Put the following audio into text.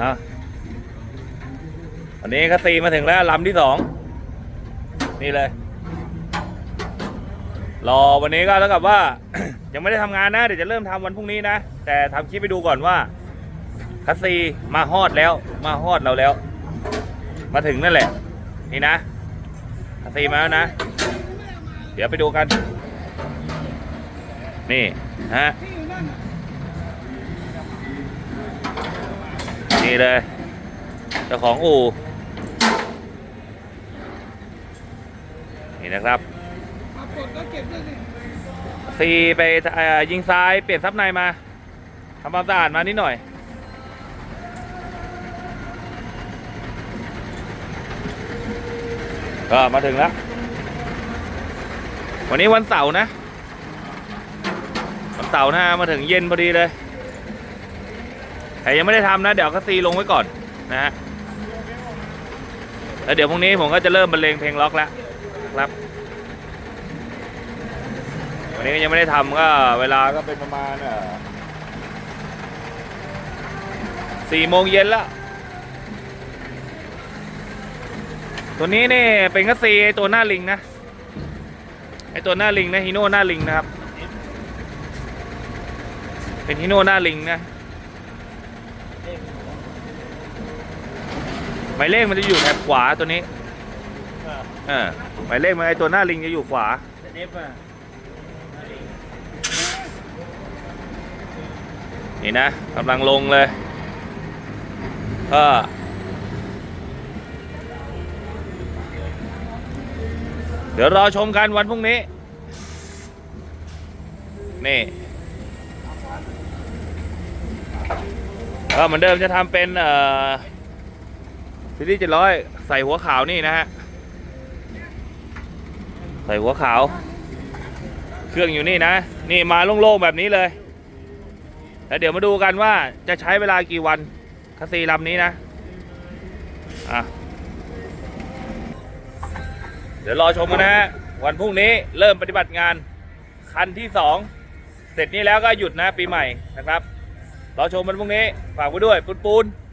อะวันนี้คัสซีมาถึงแล้วลำที่สองนี่เลย รอวันนี้ก็เท่ากับว่า ยังไม่ได้ทำงานนะ เดี๋ยวจะเริ่มทำวันพรุ่งนี้นะ แต่ทำคลิปไปดูก่อนว่าคัสซีมาฮอดแล้ว มาฮอดเราแล้ว มาถึงนั่นแหละ นี่นะคัสซีมาแล้วนะ เดี๋ยวไปดูกัน นี่ฮะ นี่เลยเจ้าของอู่นี่นะครับซีไปเอ่อยิงซ้ายเปลี่ยนซับในมาทำความสะอาดมานิดหน่อยก็มาถึงแล้ว วันนี้วันเสาร์นะ วันเสาร์นะมาถึงเย็นพอดีเลย แต่ยังไม่ได้ทำนะ เดี๋ยวก็ซีลงไว้ก่อนนะฮะแล้วเดี๋ยวพรุ่งนี้ผมก็จะเริ่มบรรเลงเพลงล็อกแล้วครับ วันนี้ก็ยังไม่ได้ทำก็เวลาก็เป็นประมาณเอ่อสี่โมงเย็นแล้วตัวนี้นี่เป็นกัสซีไอตัวหน้าลิงนะไอตัวหน้าลิงนะฮีโน่หน้าลิงนะครับ เป็นฮีโน่หน้าลิงนะ หมายเลขมันจะอยู่แถบขวาตัวนี้ เออหมายเลขมันไอตัวหน้าลิงจะอยู่ขวา เดฟอะนี่นะกำลังลงเลยก็เดี๋ยวรอชมกันวันพรุ่งนี้ นี่ ก็เหมือนเดิมจะทำเป็นเอ่อซีรีส์เจ็ดร้อยใส่หัวขาวนี่นะฮะ ใส่หัวขาว เครื่องอยู่นี่นะ นี่มาโล่งๆแบบนี้เลย แล้วเดี๋ยวมาดูกันว่าจะใช้เวลากี่วันคัสซีลำนี้นะ อะ เดี๋ยวรอชมกันนะฮะ วันพรุ่งนี้เริ่มปฏิบัติงาน คันที่สอง เสร็จนี้แล้วก็หยุดนะปีใหม่นะครับ รอชมมันพรุ่งนี้ ฝากไว้ด้วย ปูนปูน